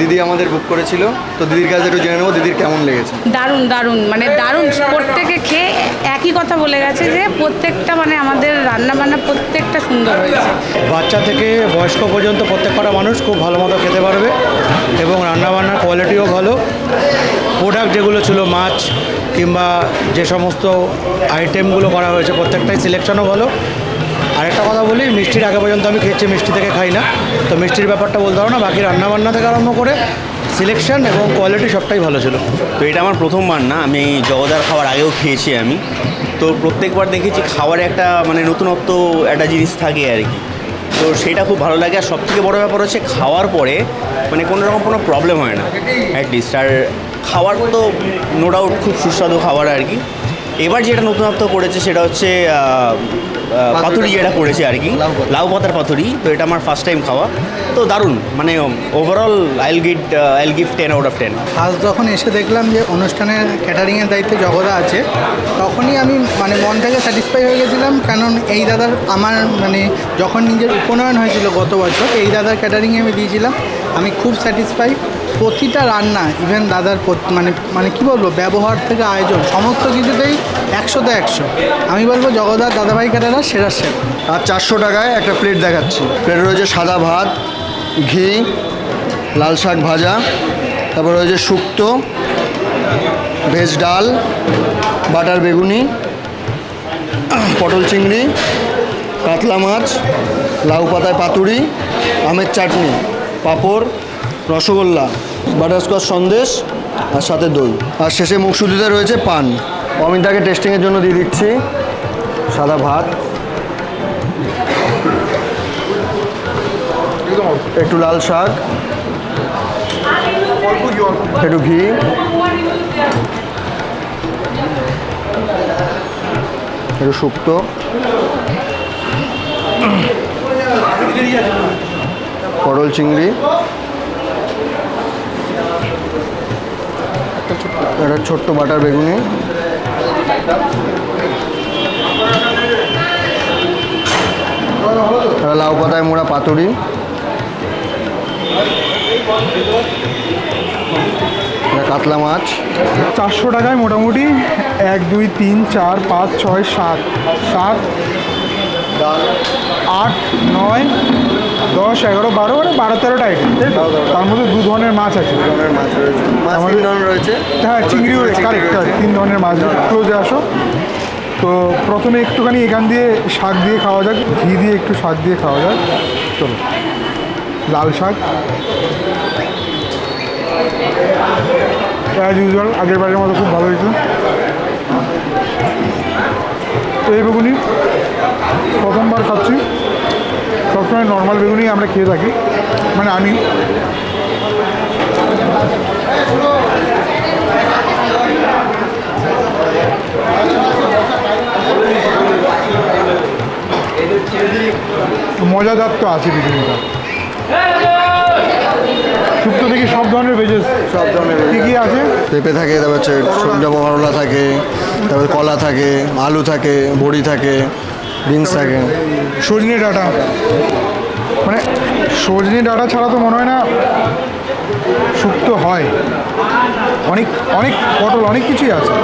দিদি আমাদের বুক করেছিল তো দিদির কাছে একটু জেনে নেব দিদির কেমন লেগেছে। দারুণ দারুণ মানে দারুণ। প্রত্যেকে খেয়ে একই কথা বলে গেছে যে প্রত্যেকটা মানে আমাদের রান্না বান্না প্রত্যেকটা সুন্দর হয়েছে। বাচ্চা থেকে বয়স্ক পর্যন্ত প্রত্যেকটা মানুষ খুব ভালো মতো খেতে পারবে এবং রান্নাবান্নার কোয়ালিটিও ভালো। প্রোডাক্ট যেগুলো ছিল মাছ কিংবা যে সমস্ত আইটেমগুলো করা হয়েছে প্রত্যেকটাই সিলেকশনও ভালো। আরেকটা কথা বলি, মিষ্টির আগে পর্যন্ত আমি খেয়েছি, মিষ্টি থেকে খাই না। তো মিষ্টির ব্যাপারটা বলতে পারব না, বাকি রান্নাবান্না থেকে আরম্ভ করে সিলেকশন এবং কোয়ালিটি সবটাই ভালো ছিল। তো এটা আমার প্রথমবার না, আমি জগদার খাওয়ার আগেও খেয়েছি আমি। তো প্রত্যেকবার দেখেছি খাবারে একটা মানে নতুনত্ব, একটা জিনিস থাকে আর কি। তো সেটা খুব ভালো লাগে। আর সবথেকে বড় ব্যাপার হচ্ছে খাওয়ার পরে মানে কোনো রকম কোনো প্রবলেম হয় না। অ্যাটলিস্ট আর খাবার তো নো ডাউট খুব সুস্বাদু খাবার আর কি। এবার যেটা নতুনত্ব করেছে সেটা হচ্ছে পাতুরি যেটা পড়েছে আর কি। লাউ পাতার পাতুরি তো এটা আমার ফার্স্ট টাইম খাওয়া। তো দারুণ মানে overall I'll give I'll gift ten out of ten first যখন এসে দেখলাম যে অনুষ্ঠানের ক্যাটারিংয়ের দায়িত্বে জগদা আছে তখনই আমি মানে মন থেকে স্যাটিসফাই হয়ে গেছিলাম। কারণ এই দাদার আমার মানে যখন নিজের উপনয়ন হয়েছিল গত বছর এই দাদার ক্যাটারিংয়ে আমি দিয়েছিলাম। আমি খুব স্যাটিসফাই প্রতিটা রান্না ইভেন দাদার মানে মানে কি বলব, ব্যবহার থেকে আয়োজন, সমস্ত কিছুতেই একশোতে একশো। আমি বলব জগদার দাদাভাই ক্যাটারার সেরা সেরা। আর চারশো টাকায় একটা প্লেট দেখাচ্ছি। প্লেটে রয়েছে সাদা ভাত, ঘি, লাল শাক ভাজা, তারপর রয়েছে শুক্তো, ভেজ ডাল, বাটার বেগুনি, পটল চিংড়ি, কাতলা মাছ, লাউ পাতায় পাতুরি, আমের চাটনি, পাঁপড়, রসগোল্লা। বাটারস্কচ সন্দেশ আর সাথে দই। আর শেষে মুখশুদ্ধিতে রয়েছে পান। অমিতাকে টেস্টিংয়ের জন্য দিয়ে দিচ্ছি। সাদা ভাত। একটু লাল শাক। একটু ঘি। একটু শুক্তো পটল চিংড়ি। একটা ছোট্ট বাটার বেগুনি। লাউ পাতায় মোড়া পাতুরি। কাতলা মাছ। চারশো টাকায় মোটামুটি এক, দুই, তিন, চার, পাঁচ, ছয়, সাত। সাত, আট, নয় দশ এগারো বারো মানে বারো তেরোটা আইটেম তাই তো? তার মধ্যে দু ধরনের মাছ আছে। ধরনের মাছ রয়েছে। মাছ তিন ধরনের রয়েছে। হ্যাঁ চিংড়িও কারেক্ট তিন ধরনের মাছ ক্লোজে আসো। তো প্রথমে একটুখানি এখান দিয়ে শাক দিয়ে খাওয়া যাক। ঘি দিয়ে একটু শাক দিয়ে খাওয়া যাক। চলো। লাল শাক। অ্যাজ ইউজুয়াল আগের বারের মতো খুব ভালো হয়েছে। তো এই বেগুনি। প্রথমবার খাচ্ছি। সবসময় নর্মাল বেগুনি আমরা খেয়ে থাকি। মানে আমি। মজাদার তো আছে বেগুনিটা শুক্তো দেখি সব ধরনের ভেজেস সব ধরনের কী কী আছে? পেঁপে থাকে তারপর হচ্ছে করলা থাকে তারপর কলা থাকে আলু থাকে বড়ি থাকে। বিনস ডাঁটা। মানে সজনে ডাঁটা ছাড়া তো মনে হয় না শুক্তো হয়। অনেক অনেক পটল, অনেক কিছুই আছে।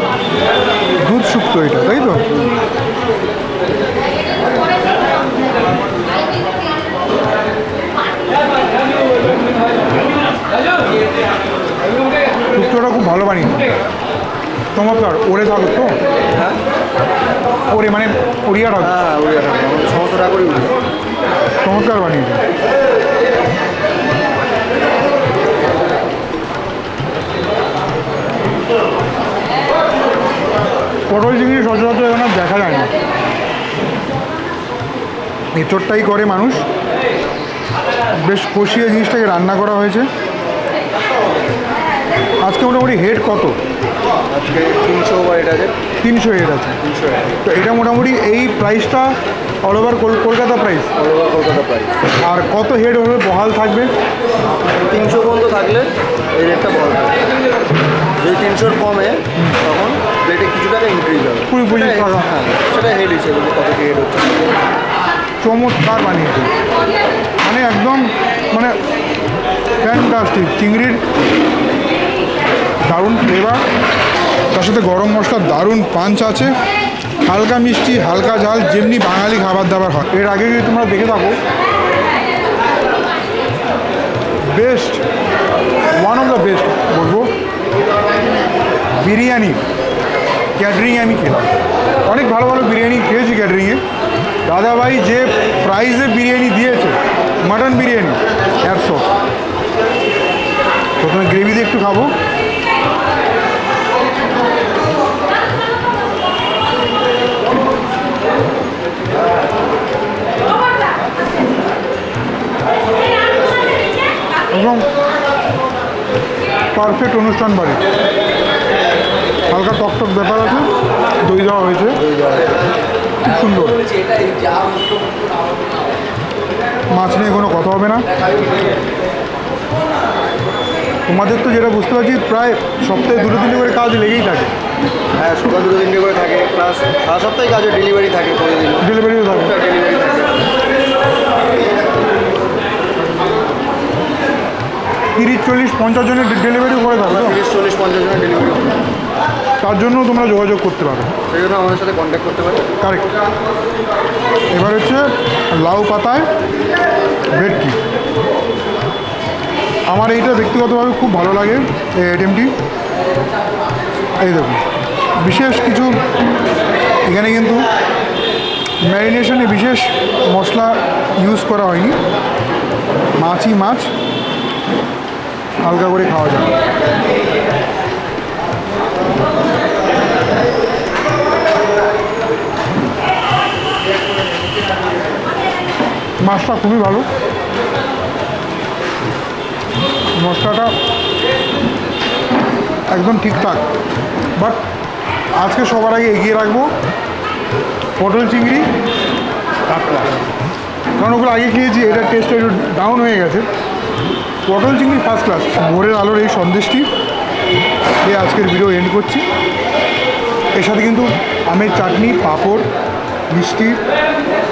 দুধ শুক্তো এটা, তাই তো? শুক্তোটা খুব ভালো বানিয়ে চমৎকার ওরে থাকো তো ওরে মানে ওড়িয়া থাকো হ্যাঁ উড়িয়া আমাদের সমস্ত টাকারই উড়িয়া চমৎকার বানিয়েছে পটল চিংড়ি সচরাচর এখন দেখা যায় না। এঁচোড়টাই করে মানুষ। বেশ কষিয়ে জিনিসটাকে রান্না করা হয়েছে। আজকে মোটামুটি হেড কত? আজকে তিনশো বা এটা আছে? তিনশো হেড আছে। তিনশো তো এটা মোটামুটি এই প্রাইসটা all over Kolkata price Kolkata price আর কত হেড হলে বহাল থাকবে? তিনশো পর্যন্ত থাকলে এই রেটটা ভালো থাকে যদি তিনশোর কমে তখন রেটে কিছু টাকা ইনক্রিজ হবে। কুড়ি পঁচিশ টাকা। হ্যাঁ সেটা হেড হিসেবে কত হেড হচ্ছে। চমৎকার বানিয়েছে। মানে একদম মানে ফ্যান্টাস্টিক চিংড়ির দারুণ ফ্লেভার তার সাথে গরম মশলা, দারুণ পাঞ্চ আছে। হালকা মিষ্টি, হালকা ঝাল, যেমনি বাঙালি খাবার দাবার হয়। এর আগে যদি তোমরা দেখে থাকো best one of the best বলব, বিরিয়ানি ক্যাটারিংয়ে আমি খেলাম। অনেক ভালো ভালো বিরিয়ানি খেয়েছি ক্যাটারিংয়ে দাদাভাই যে প্রাইসে বিরিয়ানি দিয়েছে মাটন বিরিয়ানি, একশো। প্রথমে গ্রেভি দিয়ে একটু খাব। পারফেক্ট অনুষ্ঠান বাড়ি। হালকা টকটক ব্যাপার আছে দই দেওয়া হয়েছে। খুব সুন্দর। মাছ নিয়ে কোনো কথা হবে না। তোমাদের তো যেটা বুঝতে পারছি প্রায় সপ্তাহে দুটো তিনটে করে কাজ লেগেই থাকে। হ্যাঁ সকাল দুটো তিনটে করে থাকে প্লাস সারা সপ্তাহে কাজে ডেলিভারি থাকে প্রতিদিন। ডেলিভারিও থাকে। ডেলিভারি থাকে। তিরিশ চল্লিশ পঞ্চাশ জনের ডেলিভারি করে থাকে তো? তিরিশ চল্লিশ পঞ্চাশ জনের ডেলিভারি তার জন্য তোমরা যোগাযোগ করতে পারো। সেই জন্য আমাদের সাথে কন্ট্যাক্ট করতে পারে। কারেক্ট এবার হচ্ছে লাউ পাতায় ভেটকি আমার এইটা ব্যক্তিগতভাবে খুব ভালো লাগে এই আইটেমটি এই দেখুন বিশেষ কিছু এখানে কিন্তু ম্যারিনেশনে বিশেষ মশলা ইউজ করা হয়নি। মাছই মাছ। হালকা করে খাওয়া যায় মাছটা খুবই ভালো। মশলাটা একদম ঠিকঠাক। বাট আজকে সবার আগে এগিয়ে রাখব পটল চিংড়ি কারণ ওগুলো আগে খেয়েছি এটার টেস্টটা একটু ডাউন হয়ে গেছে। পটল চিংড়ি ফার্স্ট ক্লাস ভোরের আলোর এই সন্দেশটি দিয়ে আজকের ভিডিও এন্ড করছি। এর সাথে কিন্তু আমের চাটনি পাঁপড় মিষ্টি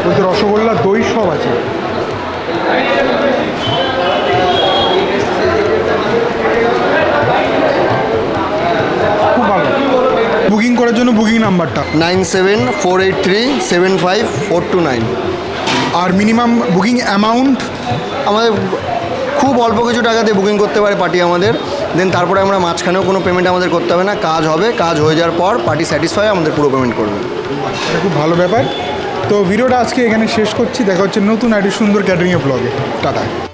বলতে রসগোল্লা দই সব আছে। খুব ভালো। বুকিং করার জন্য বুকিং নাম্বারটা nine seven four eight three seven five four two nine. আর মিনিমাম বুকিং অ্যামাউন্ট আমাদের খুব অল্প কিছু টাকাতে বুকিং করতে পারে পার্টি আমাদের। দেন তারপরে আমরা মাঝখানেও কোনো পেমেন্ট আমাদের করতে হবে না। কাজ হবে, কাজ হয়ে যাওয়ার পর পার্টি স্যাটিসফাই আমাদের পুরো পেমেন্ট করবে। খুব ভালো ব্যাপার। তো ভিডিওটা আজকে এখানে শেষ করছি। দেখা হচ্ছে নতুন একটি সুন্দর ক্যাটারিংয়ের ব্লগে টাটা।